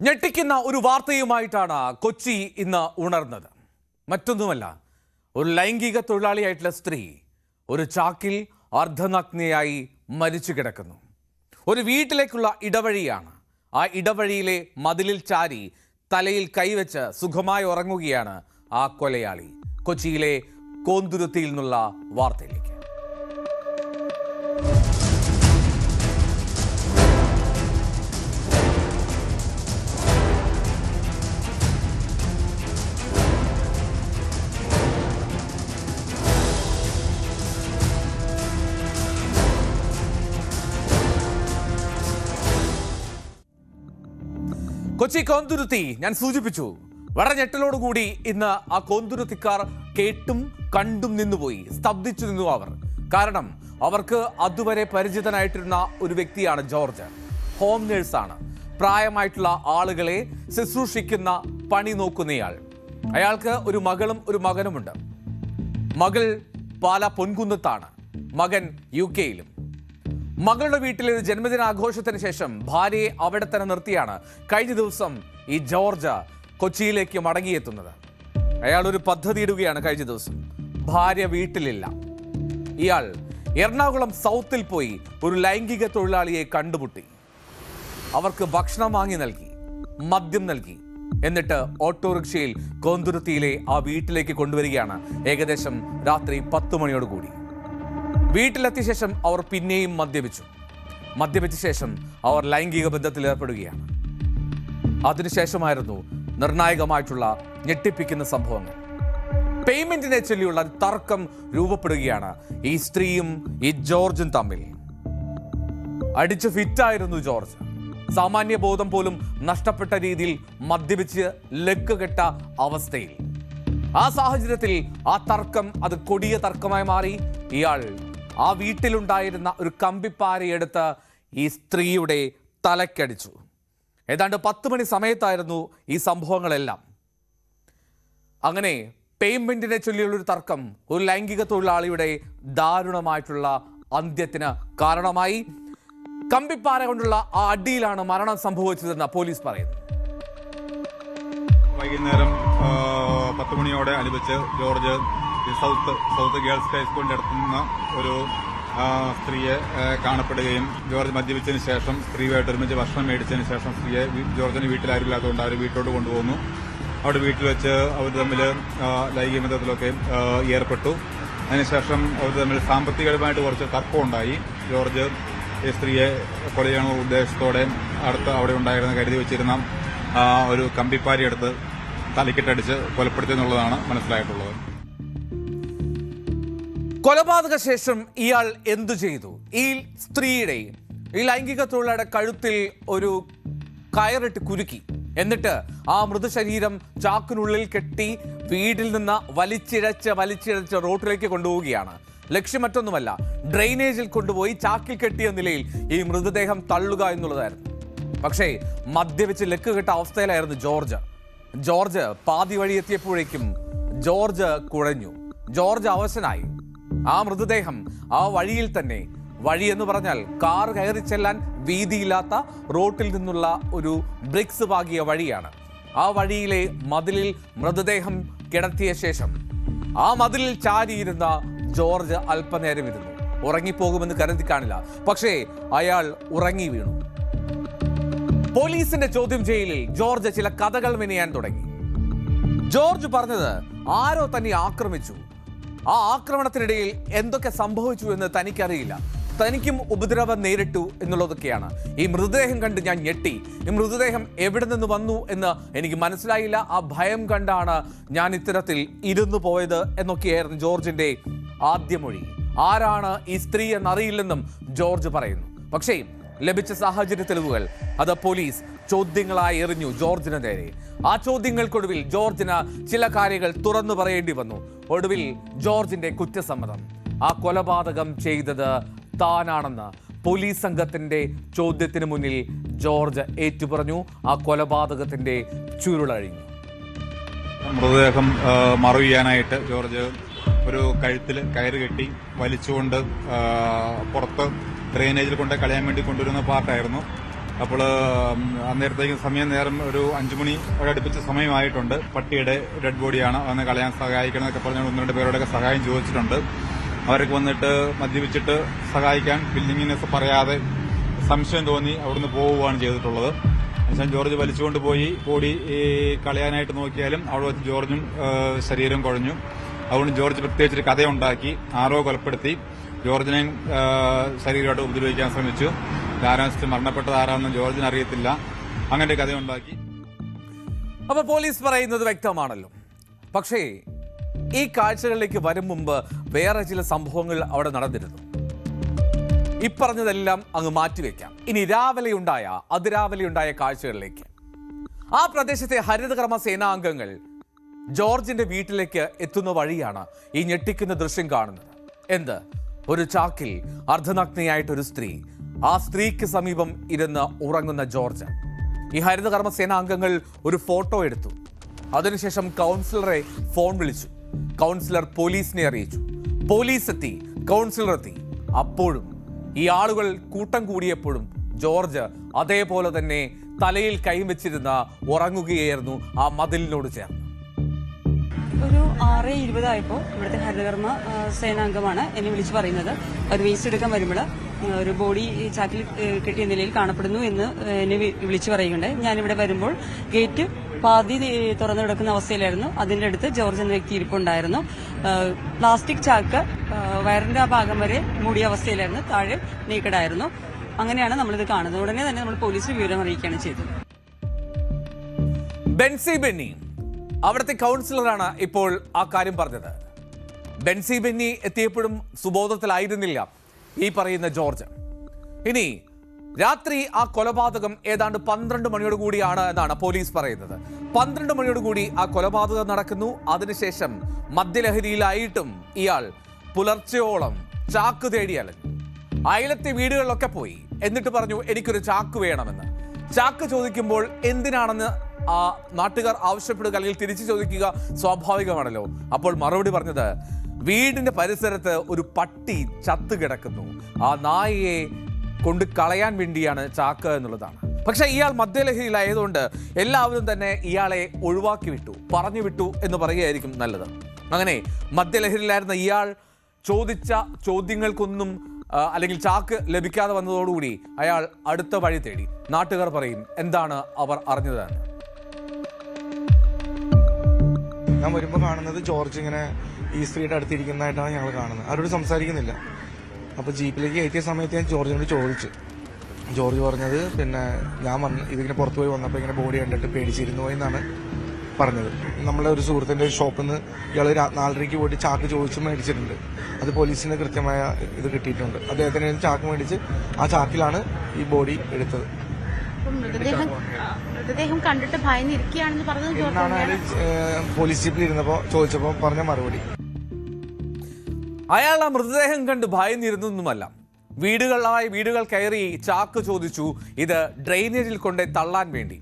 ഞെട്ടിക്കുന്ന ഒരു വാർത്തയുമായിട്ടാണ് കൊച്ചി ഇന്ന് ഉണർന്നത്. മറ്റൊന്നുമല്ല ഒരു ലൈംഗിക തൊഴിലാളിയായിട്ടുള്ള സ്ത്രീ ഒരു ചാക്കിൽ അർദ്ധനഗ്നയായി മരിച്ചു കിടക്കുന്നു. ഒരു വീട്ടിലേക്കുള്ള ഇടവഴിയാണ്. ആ ഇടവഴിയിലെ മതിലിൽ ചാരി തലയിൽ കൈവച്ച് സുഖമായി ഉറങ്ങുകയാണ് ആ കൊലയാളി. കൊച്ചിയിലെ കോന്തുരുത്തിയിൽ നിന്നുള്ള വാർത്തയിലേക്ക്. കൊച്ചി കോന്തുരുത്തി ഞാൻ സൂചിപ്പിച്ചു. വളരെ ഞെട്ടലോടുകൂടി ഇന്ന് ആ കോന്തുരുത്തിക്കാർ കേട്ടും കണ്ടും നിന്നുപോയി സ്തബ്ധിച്ചു നിന്നു അവർ. കാരണം അവർക്ക് അതുവരെ പരിചിതനായിട്ടിരുന്ന ഒരു വ്യക്തിയാണ് ജോർജ്. ഹോം നേഴ്സാണ്. പ്രായമായിട്ടുള്ള ആളുകളെ ശുശ്രൂഷിക്കുന്ന പണി നോക്കുന്നയാൾ. അയാൾക്ക് ഒരു മകളും ഒരു മകനുമുണ്ട്. മകൾ പാല പൊൻകുന്നത്താണ്. മകൻ യു കെയിലും. മകളുടെ വീട്ടിലെ ഒരു ജന്മദിനാഘോഷത്തിന് ശേഷം ഭാര്യയെ അവിടെ തന്നെ നിർത്തിയാണ് കഴിഞ്ഞ ദിവസം ഈ ജോർജ കൊച്ചിയിലേക്ക് മടങ്ങിയെത്തുന്നത്. അയാൾ ഒരു പദ്ധതി ഇടുകയാണ് കഴിഞ്ഞ ദിവസം. ഭാര്യ വീട്ടിലില്ല. ഇയാൾ എറണാകുളം സൗത്തിൽ പോയി ഒരു ലൈംഗിക തൊഴിലാളിയെ കണ്ടുമുട്ടി. അവർക്ക് ഭക്ഷണം വാങ്ങി നൽകി മദ്യം നൽകി. എന്നിട്ട് ഓട്ടോറിക്ഷയിൽ കോന്തുരുത്തിയിലെ ആ വീട്ടിലേക്ക് കൊണ്ടുവരികയാണ് ഏകദേശം രാത്രി പത്ത് മണിയോടുകൂടി. വീട്ടിലെത്തിയ ശേഷം അവർ പിന്നെയും മദ്യപിച്ചു. മദ്യപിച്ച ശേഷം അവർ ലൈംഗിക ബന്ധത്തിൽ ഏർപ്പെടുകയാണ്. അതിനുശേഷമായിരുന്നു നിർണായകമായിട്ടുള്ള ഞെട്ടിപ്പിക്കുന്ന സംഭവങ്ങൾ. പേയ്മെന്റിനെ ചൊല്ലിയുള്ള തർക്കം രൂപപ്പെടുകയാണ് ഈ സ്ത്രീയും ഈ ജോർജും തമ്മിൽ. അടിച്ച് ഫിറ്റായിരുന്നു ജോർജ്. സാമാന്യ ബോധം പോലും നഷ്ടപ്പെട്ട രീതിയിൽ മദ്യപിച്ച് ലക്ക് കെട്ട അവസ്ഥയിൽ. ആ സാഹചര്യത്തിൽ ആ തർക്കം അത് കൊടിയ തർക്കമായി മാറി. ഇയാൾ ആ വീട്ടിലുണ്ടായിരുന്ന ഒരു കമ്പിപ്പാരയെടുത്ത് ഈ സ്ത്രീയുടെ തലക്കടിച്ചു. ഏതാണ്ട് പത്ത് മണി സമയത്തായിരുന്നു ഈ സംഭവങ്ങളെല്ലാം. അങ്ങനെ പേയ്മെന്റിനെ ചൊല്ലിയുള്ളൊരു തർക്കം ഒരു ലൈംഗിക തൊഴിലാളിയുടെ ദാരുണമായിട്ടുള്ള അന്ത്യത്തിന് കാരണമായി. കമ്പിപ്പാറ കൊണ്ടുള്ള ആ അടിയിലാണ് മരണം സംഭവിച്ചതെന്ന് പോലീസ് പറയുന്നു. വൈകുന്നേരം പത്ത് മണിയോടെ അനുബന്ധിച്ച് ജോർജ് സൗത്ത് സൗത്ത് ഗേൾസ് ഹൈസ്കൂളിന്റെ അടുത്ത് നിന്ന് ഒരു സ്ത്രീയെ കാണപ്പെടുകയും ജോർജ് മദ്യപിച്ചതിന് ശേഷം സ്ത്രീയുമായിട്ട് ഒരുമിച്ച് ഭക്ഷണം മേടിച്ചതിന് ശേഷം സ്ത്രീയെ ജോർജിന് വീട്ടിലാരില്ലാത്തതുകൊണ്ട് അവർ വീട്ടിലോട്ട് കൊണ്ടുപോകുന്നു. അവിടെ വീട്ടിൽ വെച്ച് അവർ തമ്മിൽ ലൈംഗിക ബന്ധത്തിലൊക്കെ ഏർപ്പെട്ടു. അതിനുശേഷം അവർ തമ്മിൽ സാമ്പത്തികപരമായിട്ട് കുറച്ച് തർക്കമുണ്ടായി. ജോർജ് ഈ സ്ത്രീയെ കൊല ചെയ്യണമെന്ന ഉദ്ദേശത്തോടെ അടുത്ത് അവിടെ ഉണ്ടായിരുന്ന കരുതി വെച്ചിരുന്ന ഒരു കമ്പിപ്പാരി എടുത്ത് തലക്കിട്ടടിച്ച് കൊലപ്പെടുത്തി എന്നുള്ളതാണ് മനസ്സിലായിട്ടുള്ളത്. കൊലപാതക ശേഷം ഇയാൾ എന്തു ചെയ്തു? ഈ സ്ത്രീയുടെ ഈ ലൈംഗിക തൊഴിലാളിയുടെ കഴുത്തിൽ ഒരു കയറിട്ട് കുരുക്കി. എന്നിട്ട് ആ മൃതശരീരം ചാക്കിനുള്ളിൽ കെട്ടി വീട്ടിൽ നിന്ന് വലിച്ചിഴച്ച് വലിച്ചിഴച്ച് റോട്ടിലേക്ക് കൊണ്ടുപോവുകയാണ്. ലക്ഷ്യം മറ്റൊന്നുമല്ല ഡ്രെയിനേജിൽ കൊണ്ടുപോയി ചാക്കിൽ കെട്ടിയ നിലയിൽ ഈ മൃതദേഹം തള്ളുക എന്നുള്ളതായിരുന്നു. പക്ഷേ മദ്യപിച്ച് ലക്ക് കെട്ട അവസ്ഥയിലായിരുന്നു ജോർജ്. ജോർജ് പാതി വഴി എത്തിയപ്പോഴേക്കും ജോർജ് കുഴഞ്ഞു. ജോർജ് അവശനായി. ആ മൃതദേഹം ആ വഴിയിൽ തന്നെ. വഴി എന്ന് പറഞ്ഞാൽ കാർ കയറി ചെല്ലാൻ വീതിയില്ലാത്ത റോട്ടിൽ നിന്നുള്ള ഒരു ബ്രിക്സ് പാകിയ വഴിയാണ്. ആ വഴിയിലെ മതിലിൽ മൃതദേഹം കിടത്തിയ ശേഷം ആ മതിലിൽ ചാരിയിരുന്ന ജോർജ് അല്പനേരം ഇരുന്നു. ഉറങ്ങിപ്പോകുമെന്ന് കരുതി കാണില്ല. പക്ഷേ അയാൾ ഉറങ്ങി വീണു. പോലീസിന്റെ ചോദ്യം ചെയ്യലിൽ ജോർജ് ചില കഥകൾ വിനയാൻ തുടങ്ങി. ജോർജ് പറഞ്ഞത് ആരോ തന്നെ ആക്രമിച്ചു. ആ ആക്രമണത്തിനിടയിൽ എന്തൊക്കെ സംഭവിച്ചു എന്ന് തനിക്കറിയില്ല. തനിക്കും ഉപദ്രവം നേരിട്ടു എന്നുള്ളതൊക്കെയാണ്. ഈ മൃതദേഹം കണ്ട് ഞാൻ ഞെട്ടി. ഈ മൃതദേഹം എവിടെ നിന്ന് വന്നു എന്ന് എനിക്ക് മനസ്സിലായില്ല. ആ ഭയം കണ്ടാണ് ഞാൻ ഇത്തരത്തിൽ ഇരുന്നു പോയത് എന്നൊക്കെയായിരുന്നു ജോർജിന്റെ ആദ്യ മൊഴി. ആരാണ് ഈ സ്ത്രീ എന്നറിയില്ലെന്നും ജോർജ് പറയുന്നു. പക്ഷേ ലഭിച്ച സാഹചര്യ തെളിവുകൾ അത് പോലീസ് ചോദ്യങ്ങളായി എറിഞ്ഞു ജോർജിന് നേരെ. ആ ചോദ്യങ്ങൾക്കൊടുവിൽ ജോർജിന് ചില കാര്യങ്ങൾ തുറന്നു പറയേണ്ടി വന്നു. ഒടുവിൽ ജോർജിന്റെ കുറ്റസമ്മതം. ആ കൊലപാതകം ചെയ്തത് താനാണെന്ന് പോലീസ് സംഘത്തിന്റെ ചോദ്യത്തിന് മുന്നിൽ ജോർജ് ഏറ്റുപറഞ്ഞു. ആ കൊലപാതകത്തിന്റെ ചുരുളഴിഞ്ഞു. മൃതദേഹം മറവ് ചെയ്യാനായിട്ട് ജോർജ് ഒരു കഴുത്തിൽ കയറ് കെട്ടി വലിച്ചുകൊണ്ട് പുറത്ത് ഡ്രെയിനേജിൽ കൊണ്ട് കളയാൻ വേണ്ടി കൊണ്ടുവരുന്ന പാർട്ടായിരുന്നു അപ്പോൾ അന്നേരത്തേക്കും സമയം നേരം ഒരു അഞ്ചു മണി അടുപ്പിച്ച സമയമായിട്ടുണ്ട്. പട്ടിയുടെ ഡെഡ് ബോഡിയാണ് അതിനെ കളയാൻ സഹായിക്കണം എന്നൊക്കെ പറഞ്ഞ് ഒന്ന് രണ്ട് പേരോടൊക്കെ സഹായം ചോദിച്ചിട്ടുണ്ട്. അവർക്ക് വന്നിട്ട് മദ്യപിച്ചിട്ട് സഹായിക്കാൻ ബില്ലിങ്ങിനൊക്കെ പറയാതെ സംശയം തോന്നി അവിടുന്ന് പോവുകയാണ് ചെയ്തിട്ടുള്ളത്. എന്നുവെച്ചാൽ ജോർജ് വലിച്ചുകൊണ്ട് പോയി ബോഡി കളയാനായിട്ട് നോക്കിയാലും അവിടെ വെച്ച് ജോർജും ശരീരം കുഴഞ്ഞു. അതുകൊണ്ട് ജോർജ് പ്രത്യേകിച്ചൊരു കഥയുണ്ടാക്കി ആരോ കൊലപ്പെടുത്തി. ജോർജിനെ ആ, ശരീരമായിട്ട് ഉപദ്രവിക്കാൻ ശ്രമിച്ചു. ആരാണ് മരണപ്പെട്ടത് ആരാണെന്ന് ജോർജിന് അറിയത്തില്ല. അങ്ങനെ കഥയുണ്ടാക്കി. അപ്പൊ പോലീസ് പറയുന്നത് വ്യക്തമാണല്ലോ. പക്ഷേ ഈ കാഴ്ചകളിലേക്ക് വരും മുമ്പ് വേറെ ചില സംഭവങ്ങൾ അവിടെ നടന്നിരുന്നു. ഇപ്പറഞ്ഞതെല്ലാം അങ്ങ് മാറ്റിവെക്കാം. ഇനി രാവിലെ ഉണ്ടായ അതിരാവിലെ ഉണ്ടായ കാഴ്ചകളിലേക്ക്. ആ പ്രദേശത്തെ ഹരിതകർമ്മ സേനാംഗങ്ങൾ ജോർജിന്റെ വീട്ടിലേക്ക് എത്തുന്ന വഴിയാണ് ഈ ഞെട്ടിക്കുന്ന ദൃശ്യം കാണുന്നത്. എന്ത്? ഒരു ചാക്കിൽ അർദ്ധനഗ്നയായിട്ടൊരു സ്ത്രീ. ആ സ്ത്രീക്ക് സമീപം ഇരുന്ന് ഉറങ്ങുന്ന ജോർജ്. ഈ ഹരിതകർമ്മ സേനാംഗങ്ങൾ ഒരു ഫോട്ടോ എടുത്തു. അതിനുശേഷം കൗൺസിലറെ ഫോൺ വിളിച്ചു. കൗൺസിലർ പോലീസിനെ അറിയിച്ചു. പോലീസ് എത്തി കൗൺസിലർ എത്തി അപ്പോഴും ഈ ആളുകൾ കൂട്ടം കൂടിയപ്പോഴും ജോർജ് അതേപോലെ തന്നെ തലയിൽ കൈവച്ചിരുന്ന ഉറങ്ങുകയായിരുന്നു ആ മതിലിനോട് ചേർന്ന്. ഒരു ആറ് ഇരുപതായപ്പോൾ ഇവിടുത്തെ ഹരിതകർമ്മ സേനാംഗമാണ് എന്നെ വിളിച്ചു പറയുന്നത്. ഒരു വേസ്റ്റ് എടുക്കാൻ വരുമ്പോൾ ഒരു ബോഡി ചാക്കിൽ കിട്ടിയ നിലയിൽ കാണപ്പെടുന്നു എന്ന് എന്നെ വിളിച്ചു പറയുകയുണ്ടായി. ഞാനിവിടെ വരുമ്പോൾ ഗേറ്റ് പാതി തുറന്നു കിടക്കുന്ന അവസ്ഥയിലായിരുന്നു. അതിന്റെ അടുത്ത് ജോർജ് എന്ന വ്യക്തി ഇരിപ്പുണ്ടായിരുന്നു. പ്ലാസ്റ്റിക് ചാക്ക് വയറിന്റെ ആ ഭാഗം വരെ മൂടിയ അവസ്ഥയിലായിരുന്നു. താഴെ നീക്കടായിരുന്നു അങ്ങനെയാണ് നമ്മളിത് കാണുന്നത്. ഉടനെ തന്നെ നമ്മൾ പോലീസിൽ വിവരം അറിയിക്കുകയാണ് ചെയ്തത്. ബെൻസി ബെന്നി അവിടുത്തെ കൗൺസിലറാണ് ഇപ്പോൾ ആ കാര്യം പറഞ്ഞത്. ബെൻസി ബെന്നി എത്തിയപ്പോഴും സുബോധത്തിലായിരുന്നില്ല ഈ പറയുന്ന ജോർജ്. ഇനി രാത്രി ആ കൊലപാതകം ഏതാണ്ട് പന്ത്രണ്ട് മണിയോട് കൂടിയാണ് എന്നാണ് പോലീസ് പറയുന്നത്. പന്ത്രണ്ട് മണിയോട് കൂടി ആ കൊലപാതകം നടക്കുന്നു. അതിനുശേഷം മദ്യലഹരിയിലായിട്ടും ഇയാൾ പുലർച്ചയോളം ചാക്ക് തേടി അലഞ്ഞു. അയലത്തെ വീടുകളിലൊക്കെ പോയി. എന്നിട്ട് പറഞ്ഞു എനിക്കൊരു ചാക്ക് വേണമെന്ന്. ചാക്ക് ചോദിക്കുമ്പോൾ എന്തിനാണെന്ന് ആ നാട്ടുകാർ ആവശ്യപ്പെടുക അല്ലെങ്കിൽ തിരിച്ചു ചോദിക്കുക സ്വാഭാവികമാണല്ലോ. അപ്പോൾ മറുപടി പറഞ്ഞത് വീടിന്റെ പരിസരത്ത് ഒരു പട്ടി ചത്തു കിടക്കുന്നു. ആ നായയെ കൊണ്ട് കളയാൻ വേണ്ടിയാണ് ചാക്ക് എന്നുള്ളതാണ്. പക്ഷെ ഇയാൾ മദ്യലഹരിയിലായതുകൊണ്ട് എല്ലാവരും തന്നെ ഇയാളെ ഒഴിവാക്കി വിട്ടു പറഞ്ഞു വിട്ടു എന്ന് പറയുകയായിരിക്കും നല്ലത്. അങ്ങനെ മദ്യലഹരിയിലായിരുന്ന ഇയാൾ ചോദിച്ച ചോദ്യങ്ങൾക്കൊന്നും അല്ലെങ്കിൽ ചാക്ക് ലഭിക്കാതെ വന്നതോടുകൂടി അയാൾ അടുത്ത വഴി തേടി. നാട്ടുകാർ പറയും എന്താണ് അവർ അറിഞ്ഞത് ഞാൻ വരുമ്പോൾ കാണുന്നത് ജോർജ് ഇങ്ങനെ ഈ സ്ത്രീയുടെ അടുത്തിരിക്കുന്നതായിട്ടാണ് ഞങ്ങൾ കാണുന്നത്. ആരോട് സംസാരിക്കുന്നില്ല. അപ്പോൾ ജീപ്പിലേക്ക് കയറ്റിയ സമയത്ത് ഞാൻ ജോർജിനോട് ചോദിച്ചു. ജോർജ് പറഞ്ഞത് പിന്നെ ഞാൻ വന്ന് ഇതിങ്ങനെ പുറത്തു പോയി വന്നപ്പോൾ ഇങ്ങനെ ബോഡി കണ്ടിട്ട് പേടിച്ചിരുന്നു എന്നാണ് പറഞ്ഞത്. നമ്മളെ ഒരു സുഹൃത്തിന്റെ ഷോപ്പിൽ നിന്ന് ഇയാൾ നാലരയ്ക്ക് പോയിട്ട് ചാക്ക് ചോദിച്ച് മേടിച്ചിട്ടുണ്ട്. അത് പോലീസിന് കൃത്യമായ ഇത് കിട്ടിയിട്ടുണ്ട്. അദ്ദേഹത്തിന് ചാക്ക് മേടിച്ച് ആ ചാക്കിലാണ് ഈ ബോഡി എടുത്തത്. അപ്പം മൃതദേഹം മൃതദേഹം കണ്ടിട്ട് ഭയന്നിരിക്കുകയാണെന്ന് പറഞ്ഞത് പോലീസ് ജീപ്പിൽ ഇരുന്നപ്പോൾ ചോദിച്ചപ്പോൾ പറഞ്ഞ മറുപടി? അയാൾ ആ മൃതദേഹം കണ്ട് ഭയന്നിരുന്നൊന്നുമല്ല. വീടുകളായി വീടുകൾ കയറി ചാക്ക് ചോദിച്ചു ഇത് ഡ്രെയിനേജിൽ കൊണ്ടേ തള്ളാൻ വേണ്ടി.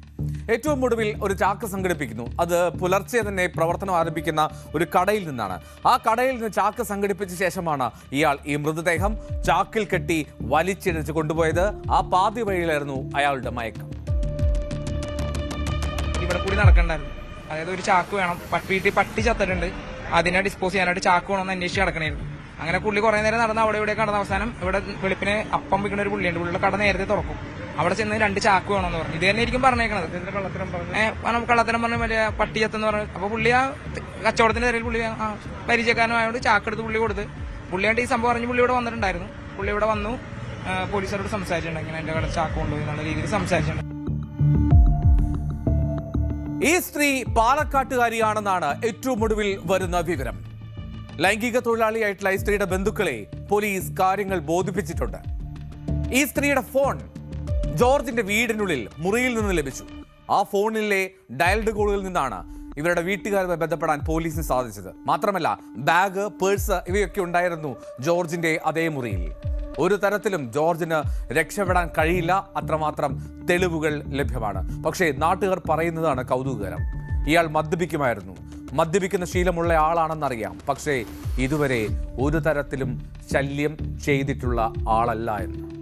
ഏറ്റവും ഒടുവിൽ ഒരു ചാക്ക് സംഘടിപ്പിക്കുന്നു. അത് പുലർച്ചെ തന്നെ പ്രവർത്തനം ആരംഭിക്കുന്ന ഒരു കടയിൽ നിന്നാണ്. ആ കടയിൽ നിന്ന് ചാക്ക് സംഘടിപ്പിച്ച ശേഷമാണ് ഇയാൾ ഈ മൃതദേഹം ചാക്കിൽ കെട്ടി വലിച്ചിഴച്ച് കൊണ്ടുപോയത്. ആ പാതി വഴിയിലായിരുന്നു അയാളുടെ മയക്കം. ഇവിടെ കൂടി നടക്കണ്ടായിരുന്നു. അതായത് ഒരു ചാക്ക് വേണം. വീട്ടിൽ പട്ടി ചത്തിട്ടുണ്ട്. അതിനെ ഡിസ്പോസ് ചെയ്യാനായിട്ട് ചാക്ക് വേണമെന്ന് അന്വേഷിച്ച് നടക്കണായിരുന്നു. അങ്ങനെ പുള്ളി കുറെ നേരം നടന്ന് അവിടെ ഇവിടെ കടന്ന അവസാനം ഇവിടെ വെളുപ്പിന് അപ്പം വിൽക്കുന്ന ഒരു പുള്ളിയുണ്ട്. പുള്ളിയുടെ കട നേരത്തെ തുറക്കും. അവിടെ ചെന്ന് രണ്ട് ചാക്ക് വേണമെന്ന് പറഞ്ഞു. ഇത് തന്നെ ആയിരിക്കും പറഞ്ഞേക്കണത്. ഏഹ് പറഞ്ഞു കള്ളത്തരം പറഞ്ഞ വലിയ പട്ടിയത്തെന്ന് പറഞ്ഞു. അപ്പൊ പുള്ളി ആ കച്ചവടത്തിന്റെ തരയിൽ പുള്ളി ആ പരിചയക്കാരനായതുകൊണ്ട് ചാക്ക് എടുത്ത് പുള്ളി കൊടുത്ത്. പുള്ളിയായിട്ട് ഈ സംഭവം അറിഞ്ഞ് പുള്ളി ഇവിടെ വന്നിട്ടുണ്ടായിരുന്നു. പുള്ളി ഇവിടെ വന്നു. പോലീസാരോട് പോലീസുകാരോട് സംസാരിച്ചിട്ടുണ്ട്. ഇങ്ങനെ എന്റെ കട ചാക്ക് കൊണ്ടുപോയി എന്നുള്ള രീതിയിൽ സംസാരിച്ചിട്ടുണ്ട്. ഈ സ്ത്രീ പാലക്കാട്ടുകാരിയാണെന്നാണ് ഏറ്റവും ഒടുവിൽ വരുന്ന വിവരം. ലൈംഗിക തൊഴിലാളിയായിട്ടുള്ള ഈ സ്ത്രീയുടെ ബന്ധുക്കളെ പോലീസ് കാര്യങ്ങൾ ബോധിപ്പിച്ചിട്ടുണ്ട്. ഈ സ്ത്രീയുടെ ഫോൺ ജോർജിന്റെ വീടിനുള്ളിൽ മുറിയിൽ നിന്ന് ലഭിച്ചു. ആ ഫോണിലെ ഡയൽഡ് കോളുകളിൽ നിന്നാണ് ഇവരുടെ വീട്ടുകാരുമായി ബന്ധപ്പെടാൻ പോലീസിന് സാധിച്ചത്. മാത്രമല്ല ബാഗ് പേഴ്സ് ഇവയൊക്കെ ഉണ്ടായിരുന്നു ജോർജിന്റെ അതേ മുറിയിൽ. ഒരു തരത്തിലും ജോർജിന് രക്ഷപ്പെടാൻ കഴിയില്ല. അത്രമാത്രം തെളിവുകൾ ലഭ്യമാണ്. പക്ഷേ നാട്ടുകാർ പറയുന്നതാണ് കൗതുകകരം. ഇയാൾ മദ്യപിക്കുമായിരുന്നു. മദ്യപിക്കുന്ന ശീലമുള്ള ആളാണെന്നറിയാം. പക്ഷേ ഇതുവരെ ഒരു തരത്തിലും ശല്യം ചെയ്തിട്ടുള്ള ആളല്ല എന്ന്.